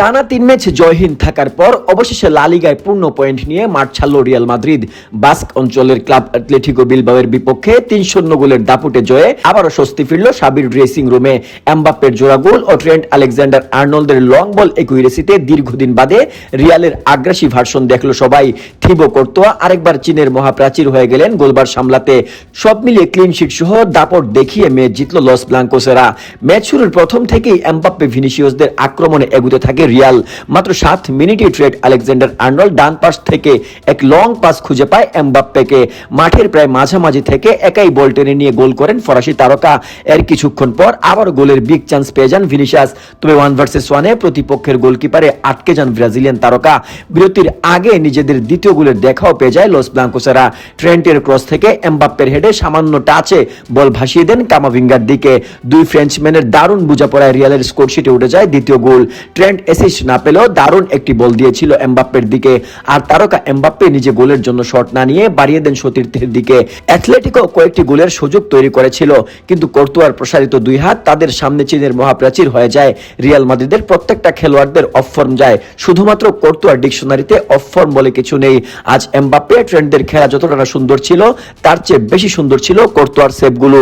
টানা তিন ম্যাচ জয়হীন থাকার পর অবশেষে লালিগায় পূর্ণ পয়েন্ট নিয়ে মাঠ ছাড়ল রিয়াল মাদ্রিদ। বাস্ক অঞ্চলের ক্লাব অ্যাথলেটিকো বিলবাওয়ের বিপক্ষে তিন শূন্য গোলের দাপুটে জয়ে আবারও স্বস্তি ফিরল সাবির ড্রেসিং রুমে এমবাপ্পের জোড়া গোল ও ট্রেন্ট আলেকজান্ডার আর্নল্ডের লং বল একুইরেসিতে দীর্ঘদিন বাদে রিয়ালের আগ্রাসী ভার্সন দেখল সবাই। থিবো কর্তোয়া আরেকবার চীনের মহাপ্রাচীর হয়ে গেলেন গোলবার সামলাতে। সব মিলিয়ে ক্লিন শিট সহ দাপট দেখিয়ে ম্যাচ জিতল লস ব্লাঙ্কোসেরা। ম্যাচ শুরুর প্রথম থেকেই এমবাপ্পে ভিনিসিয়াসদের আক্রমণে এগুতে থাকে রিয়াল। মাত্র সাত মিনিটে ট্রেড আলেকজান্ডার আর্নল্ড ডান পাশ থেকে এক লং পাস খুঁজে পায় এমবাপ্পেকে। মাঠের প্রায় মাঝামাঝি থেকে একাই বল টেনে নিয়ে গোল করেন ফরাসি তারকা। এর কিছুক্ষণ পর আবার গোলের বিগ চান্স পেয়ে যান ভিনিসিয়াস। তবে ওয়ান ভার্সেস ওয়ানে প্রতিপক্ষের গোলকিপারে আটকে যান ব্রাজিলিয়ান তারকা। বিরতির আগে নিজেদের দ্বিতীয় গোলের দেখাও পেয়ে যায় লস ব্লাঙ্কোসেরা। ট্রেন্টের ক্রস থেকে এমবাপ্পের হেডে সামান্য টাচে বল ভাসিয়ে দেন কামাভিঙ্গার দিকে। দুই ফ্রেঞ্চম্যানের দারুণ বুঝাপড়ায় রিয়ালের স্কোরশিটে উঠে যায় দ্বিতীয় গোল। ট্রেন্ট অ্যাসিস্ট না পেলেও দারুণ একটি বল দিয়েছিল এমবাপ্পের দিকে। আর তারকা এমবাপ্পে নিজে গোলের জন্য শট না নিয়ে বাড়িয়ে দেন সতীর্থের দিকে। অ্যাথলেটিকো কয়েকটি গোলের সুযোগ তৈরি করেছিল, কিন্তু কর্তুয়ার প্রসারিত দুই হাত তাদের সামনে চীনের মহাপ্রাচীর হয়ে যায়। রিয়াল মাদ্রিদের প্রত্যেকটা খেলোয়াড়দের অফ ফর্ম যায়। শুধুমাত্র কর্তুয়ার ডিকশনারিতে অফ ফর্ম বলে কিছু নেই। আজ এমবাপ্পে ট্রেন্ডদের খেলা যতটা সুন্দর ছিল, তার চেয়ে বেশি সুন্দর ছিল কর্তুয়ার সেভগুলো।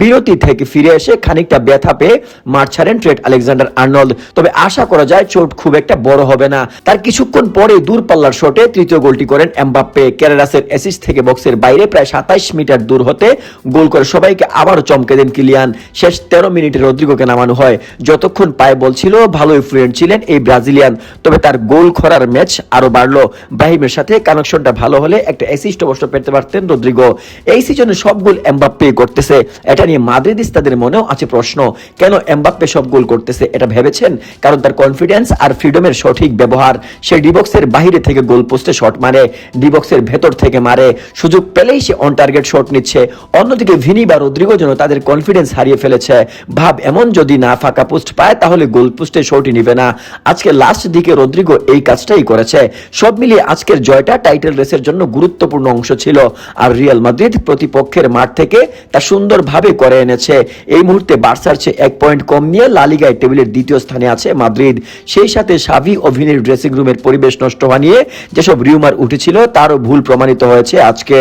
বিরতি থেকে ফিরে এসে খানিকটা ব্যথা পেয়ে মাঠ ছাড়েন ট্রেড আলেকজান্ডার আর্নল্ড। তবে আশা করা যায় চোট খুব একটা বড় হবে না। তার কিছুক্ষণ পরে দূরপাল্লার শটে তৃতীয় গোলটি করেন এমবাপ্পে। ক্যারেরাসের অ্যাসিস্ট থেকে বক্সের বাইরে প্রায় সাতাইশ মিটার দূর হতে গোল করে সবাইকে আবারও চমকে দেন কিলিয়ান। শেষ তেরো মিনিটে রদ্রিগোকে নামানো হয়। যতক্ষণ পায়ে বল ছিল, ভালোই ফ্লুয়েন্ট ছিলেন এই ব্রাজিলিয়ান। তবে তার গোল খরার ম্যাচ আরও বাড়লো। ব্রাহিমের সাথে কানেকশনটা ভালো হলে একটা অ্যাসিস্ট অবশ্য পেতে পারতেন রদ্রিগো। এই সিজনে সব গোল এমবাপ্পে করতেছে। এটা নিয়ে মাদ্রিদিস তাদের মনেও আছে প্রশ্ন, কেন এমবাপ্পে সব গোল করতেছে, এটা ভেবেছেন? কারণ তার কনফিডেন্স আর ফ্রিডমের সঠিক ব্যবহার, সে ডিবক্সের বাইরে থেকে গোল পোস্টে শট মারে ডিবক্সের ভেতর থেকে মারে, সুযোগ পেলেই সে অন টার্গেট শট নিচ্ছে। অন্যদিকে ভিনি বা রদ্রিগো যেন তাদের কনফিডেন্স হারিয়ে ফেলেছে। ভাব, এমন যদি না ফাঁকা পোস্ট পায়, তাহলে গোল পোস্টে শটই নিবে না। আজকে লাস্ট দিকে রদ্রিগো এই কাজটাই করেছে। সব মিলিয়ে আজকের জয়টা টাইটেল রেসের জন্য গুরুত্বপূর্ণ অংশ ছিল। আর রিয়াল মাদ্রিদ প্রতিপক্ষের মাঠ থেকে তা সুন্দরভাবে করে এনেছে। এই মুহূর্তে বার্সার চেয়ে এক পয়েন্ট কম নিয়ে লালিগায় টেবিলের দ্বিতীয় স্থানে আছে মাদ্রিদ সেই সাথে সাভি ও ভিনির ড্রেসিং রুমের পরিবেশ নষ্ট হওয়া নিয়ে যেসব রিউমার উঠেছিল, তারও ভুল প্রমাণিত হয়েছে আজকে।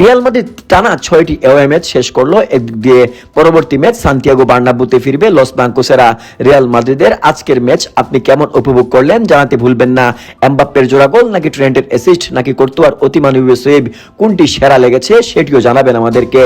রিয়াল মাদ্রিদ টানা ছয়টি এওয়ে ম্যাচ শেষ করল। দিয়ে পরবর্তী ম্যাচ সান্তিয়াগো বার্নাবুতে ফিরবে লস ব্লাঙ্কোসেরা রিয়াল মাদ্রিদের। আজকের ম্যাচ আপনি কেমন উপভোগ করলেন জানাতে ভুলবেন না। এমবাপ্পের জোড়া গোল নাকি ট্রেন্টের অ্যাসিস্ট নাকি কর্তুয়ার অতিমানবীয় সেভ কোনটি সেরা লেগেছে সেটিও জানাবেন আমাদেরকে।